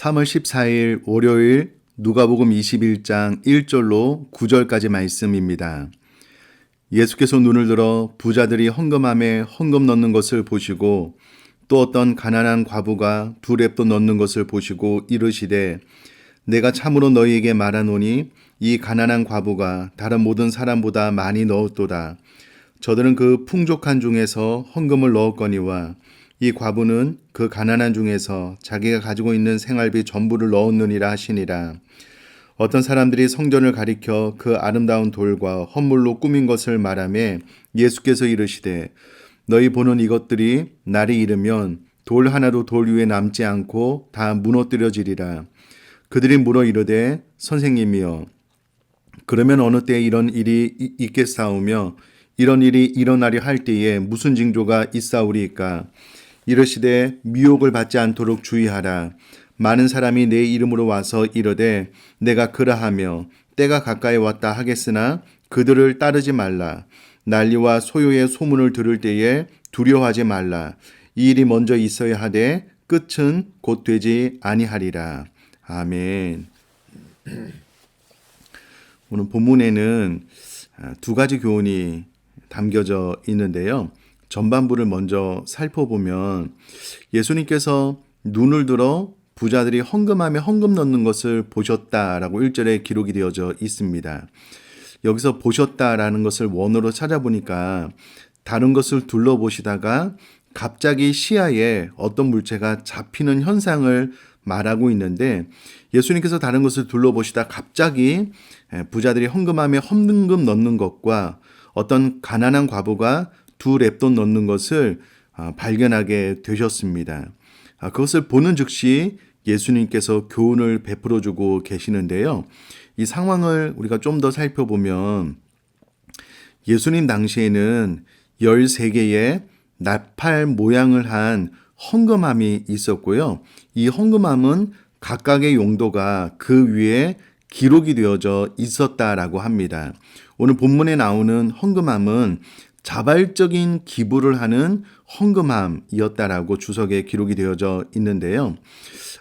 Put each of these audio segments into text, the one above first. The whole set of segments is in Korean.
3월 14일 월요일 누가복음 21장 1절로 9절까지 말씀입니다. 예수께서 눈을 들어 부자들이 헌금함에 헌금 넣는 것을 보시고 또 어떤 가난한 과부가 두 랩도 넣는 것을 보시고 이르시되 내가 참으로 너희에게 말하노니 이 가난한 과부가 다른 모든 사람보다 많이 넣었도다. 저들은 그 풍족한 중에서 헌금을 넣었거니와 이 과부는 그 가난한 중에서 자기가 가지고 있는 생활비 전부를 넣었느니라 하시니라. 어떤 사람들이 성전을 가리켜 그 아름다운 돌과 헌물로 꾸민 것을 말하며 예수께서 이르시되 너희 보는 이것들이 날이 이르면 돌 하나도 돌 위에 남지 않고 다 무너뜨려지리라. 그들이 물어 이르되 선생님이여 그러면 어느 때 이런 일이 이- 있겠사오며 이런 일이 일어나려 할 때에 무슨 징조가 있사오리이까 이르시되 미혹을 받지 않도록 주의하라. 많은 사람이 내 이름으로 와서 이르되 내가 그러하며 때가 가까이 왔다 하겠으나 그들을 따르지 말라. 난리와 소요의 소문을 들을 때에 두려워하지 말라. 이 일이 먼저 있어야 하되 끝은 곧 되지 아니하리라. 아멘. 오늘 본문에는 아, 두 가지 교훈이 담겨져 있는데요. 전반부를 먼저 살펴보면 예수님께서 눈을 들어 부자들이 헌금함에 헌금 넣는 것을 보셨다라고 1절에 기록이 되어져 있습니다. 여기서 보셨다라는 것을 원어로 찾아보니까 다른 것을 둘러보시다가 갑자기 시야에 어떤 물체가 잡히는 현상을 말하고 있는데 예수님께서 다른 것을 둘러보시다 갑자기 부자들이 헌금함에 헌금 넣는 것과 어떤 가난한 과부가 두 랩돈 넣는 것을 아, 발견하게 되셨습니다. 아, 그것을 보는 즉시 예수님께서 교훈을 베풀어 주고 계시는데요. 이 상황을 우리가 좀 더 살펴보면 예수님 당시에는 13개의 나팔 모양을 한 헌금함이 있었고요. 이 헌금함은 각각의 용도가 그 위에 기록이 되어져 있었다라고 합니다. 오늘 본문에 나오는 헌금함은 자발적인 기부를 하는 헌금함이었다라고 주석에 기록이 되어져 있는데요.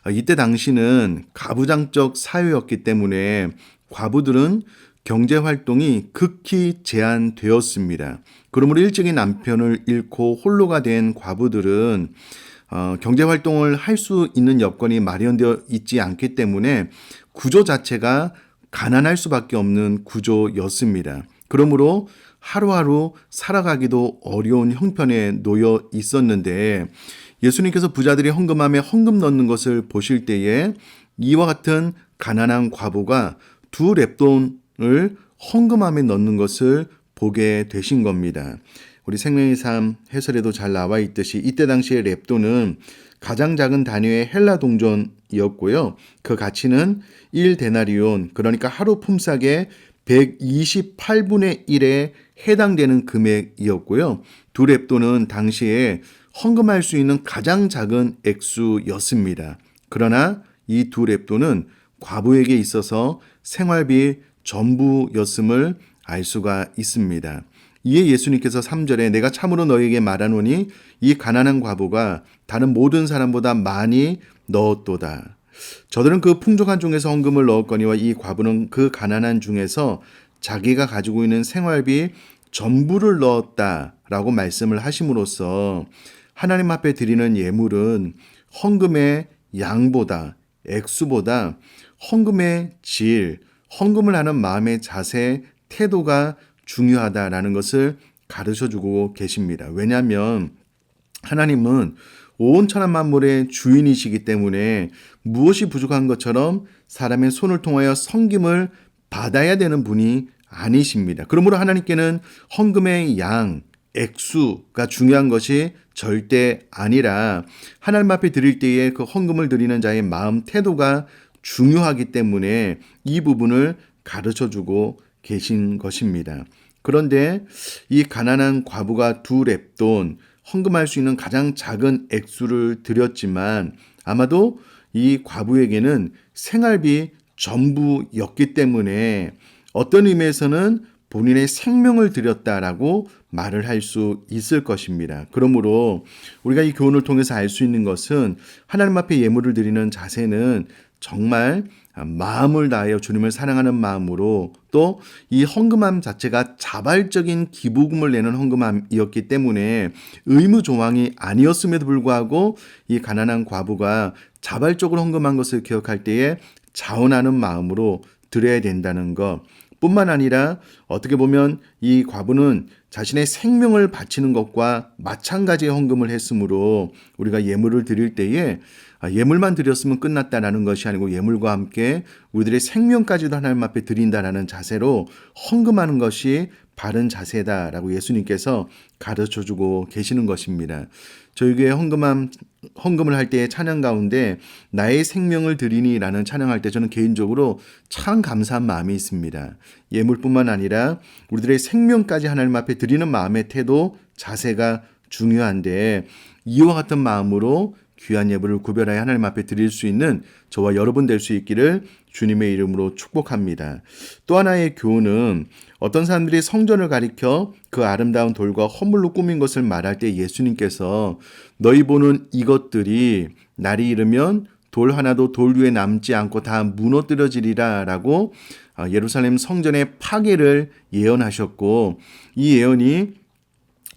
아, 이때 당시는 가부장적 사회였기 때문에 과부들은 경제 활동이 극히 제한되었습니다. 그러므로 일찍이 남편을 잃고 홀로가 된 과부들은 어, 경제 활동을 할 수 있는 여건이 마련되어 있지 않기 때문에 구조 자체가 가난할 수밖에 없는 구조였습니다. 그러므로 하루하루 살아가기도 어려운 형편에 놓여 있었는데 예수님께서 부자들이 헌금함에 헌금 넣는 것을 보실 때에 이와 같은 가난한 과부가 두 랩돈을 헌금함에 넣는 것을 보게 되신 겁니다. 우리 생명의 삶 해설에도 잘 나와 있듯이 이때 당시의 랩돈은 가장 작은 단위의 헬라 동전이었고요. 그 가치는 1데나리온, 그러니까 하루 품삯의 128분의 1에 해당되는 금액이었고요. 두 랩돈은 당시에 헌금할 수 있는 가장 작은 액수였습니다. 그러나 이 두 랩돈은 과부에게 있어서 생활비 전부였음을 알 수가 있습니다. 이에 예수님께서 3절에 내가 참으로 너에게 말하노니 이 가난한 과부가 다른 모든 사람보다 많이 넣었도다. 저들은 그 풍족한 중에서 헌금을 넣었거니와 이 과부는 그 가난한 중에서 자기가 가지고 있는 생활비 전부를 넣었다라고 말씀을 하심으로써 하나님 앞에 드리는 예물은 헌금의 양보다 액수보다 헌금의 질, 헌금을 하는 마음의 자세, 태도가 중요하다라는 것을 가르쳐 주고 계십니다. 왜냐하면 하나님은 온 천한 만물의 주인이시기 때문에 무엇이 부족한 것처럼 사람의 손을 통하여 섬김을 받아야 되는 분이 아니십니다. 그러므로 하나님께는 헌금의 양, 액수가 중요한 것이 절대 아니라 하나님 앞에 드릴 때에 그 헌금을 드리는 자의 마음 태도가 중요하기 때문에 이 부분을 가르쳐 주고 계신 것입니다. 그런데 이 가난한 과부가 두 랩돈 헌금할 수 있는 가장 작은 액수를 드렸지만 아마도 이 과부에게는 생활비 전부였기 때문에 어떤 의미에서는 본인의 생명을 드렸다라고 말을 할 수 있을 것입니다. 그러므로 우리가 이 교훈을 통해서 알 수 있는 것은 하나님 앞에 예물을 드리는 자세는 정말 마음을 다하여 주님을 사랑하는 마음으로 또 이 헌금함 자체가 자발적인 기부금을 내는 헌금함이었기 때문에 의무 조항이 아니었음에도 불구하고 이 가난한 과부가 자발적으로 헌금한 것을 기억할 때에 자원하는 마음으로 드려야 된다는 것. 뿐만 아니라 어떻게 보면 이 과부는 자신의 생명을 바치는 것과 마찬가지의 헌금을 했으므로 우리가 예물을 드릴 때에 아, 예물만 드렸으면 끝났다라는 것이 아니고 예물과 함께 우리들의 생명까지도 하나님 앞에 드린다라는 자세로 헌금하는 것이 바른 자세다라고 예수님께서 가르쳐 주고 계시는 것입니다. 저희 교회 헌금함 헌금을 할 때의 찬양 가운데 나의 생명을 드리니라는 찬양할 때 저는 개인적으로 참 감사한 마음이 있습니다. 예물뿐만 아니라 우리들의 생명까지 하나님 앞에 드리는 마음의 태도, 자세가 중요한데 이와 같은 마음으로 귀한 예물을 구별하여 하나님 앞에 드릴 수 있는 저와 여러분 될 수 있기를 주님의 이름으로 축복합니다. 또 하나의 교훈은 어떤 사람들이 성전을 가리켜 그 아름다운 돌과 허물로 꾸민 것을 말할 때 예수님께서 너희 보는 이것들이 날이 이르면 돌 하나도 돌 위에 남지 않고 다 무너뜨려지리라 라고 어, 예루살렘 성전의 파괴를 예언하셨고 이 예언이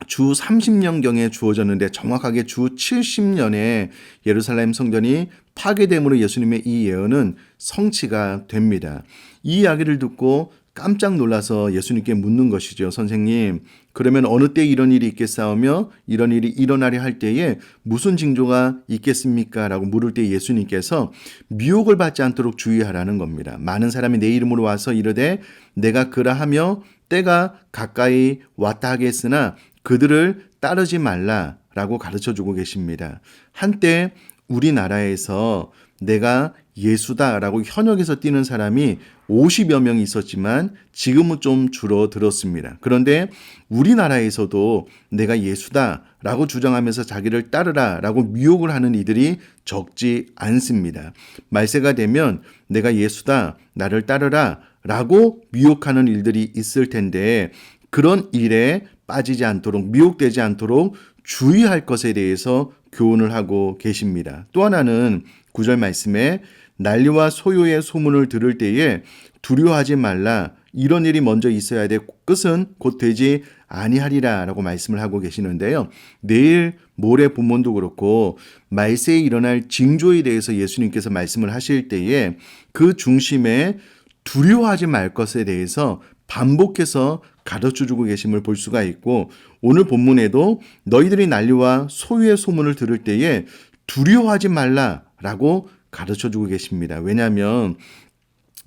주 30년경에 주어졌는데 정확하게 주 70년에 예루살렘 성전이 파괴됨으로 예수님의 이 예언은 성취가 됩니다. 이 이야기를 듣고 깜짝 놀라서 예수님께 묻는 것이죠. 선생님, 그러면 어느 때 이런 일이 있겠사오며 이런 일이 일어나려 할 때에 무슨 징조가 있겠습니까? 라고 물을 때 예수님께서 미혹을 받지 않도록 주의하라는 겁니다. 많은 사람이 내 이름으로 와서 이르되 내가 그라 하며 때가 가까이 왔다 하겠으나 그들을 따르지 말라라고 가르쳐 주고 계십니다. 한때 우리나라에서 내가 예수다라고 현역에서 뛰는 사람이 50여 명 있었지만 지금은 좀 줄어들었습니다. 그런데 우리나라에서도 내가 예수다라고 주장하면서 자기를 따르라라고 미혹을 하는 이들이 적지 않습니다. 말세가 되면 내가 예수다, 나를 따르라라고 미혹하는 일들이 있을 텐데 그런 일에 빠지지 않도록 미혹되지 않도록 주의할 것에 대해서 교훈을 하고 계십니다. 또 하나는 구절 말씀에 난리와 소요의 소문을 들을 때에 두려워하지 말라. 이런 일이 먼저 있어야 돼. 끝은 곧 되지 아니하리라 라고 말씀을 하고 계시는데요. 내일 모레 본문도 그렇고 말세에 일어날 징조에 대해서 예수님께서 말씀을 하실 때에 그 중심에 두려워하지 말 것에 대해서 반복해서 가르쳐 주고 계심을 볼 수가 있고 오늘 본문에도 너희들이 난리와 소유의 소문을 들을 때에 두려워하지 말라라고 가르쳐 주고 계십니다. 왜냐하면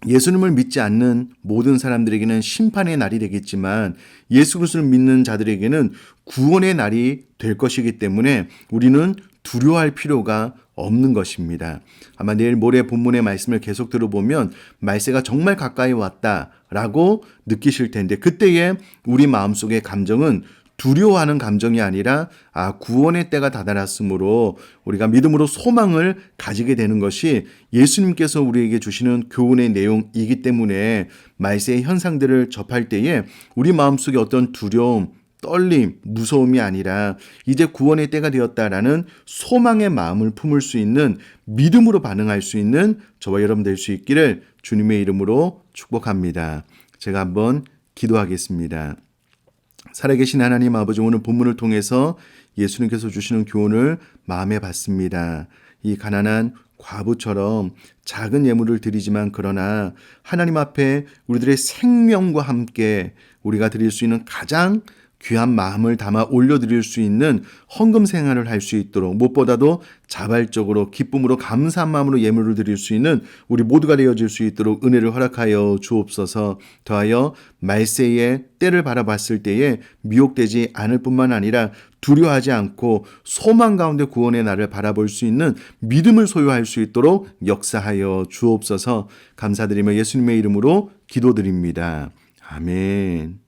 예수님을 믿지 않는 모든 사람들에게는 심판의 날이 되겠지만 예수 그리스도를 믿는 자들에게는 구원의 날이 될 것이기 때문에 우리는 두려워할 필요가 없는 것입니다. 아마 내일 모레 본문의 말씀을 계속 들어보면 말세가 정말 가까이 왔다 라고 느끼실 텐데 그때에 우리 마음속의 감정은 두려워하는 감정이 아니라 아 구원의 때가 다다랐으므로 우리가 믿음으로 소망을 가지게 되는 것이 예수님께서 우리에게 주시는 교훈의 내용이기 때문에 말세의 현상들을 접할 때에 우리 마음속에 어떤 두려움 떨림, 무서움이 아니라 이제 구원의 때가 되었다라는 소망의 마음을 품을 수 있는 믿음으로 반응할 수 있는 저와 여러분 될 수 있기를 주님의 이름으로 축복합니다. 제가 한번 기도하겠습니다. 살아계신 하나님 아버지 오늘 본문을 통해서 예수님께서 주시는 교훈을 마음에 받습니다. 이 가난한 과부처럼 작은 예물을 드리지만 그러나 하나님 앞에 우리들의 생명과 함께 우리가 드릴 수 있는 가장 귀한 마음을 담아 올려드릴 수 있는 헌금 생활을 할 수 있도록 무엇보다도 자발적으로 기쁨으로 감사한 마음으로 예물을 드릴 수 있는 우리 모두가 되어질 수 있도록 은혜를 허락하여 주옵소서 더하여 말세의 때를 바라봤을 때에 미혹되지 않을 뿐만 아니라 두려워하지 않고 소망 가운데 구원의 날을 바라볼 수 있는 믿음을 소유할 수 있도록 역사하여 주옵소서 감사드리며 예수님의 이름으로 기도드립니다. 아멘.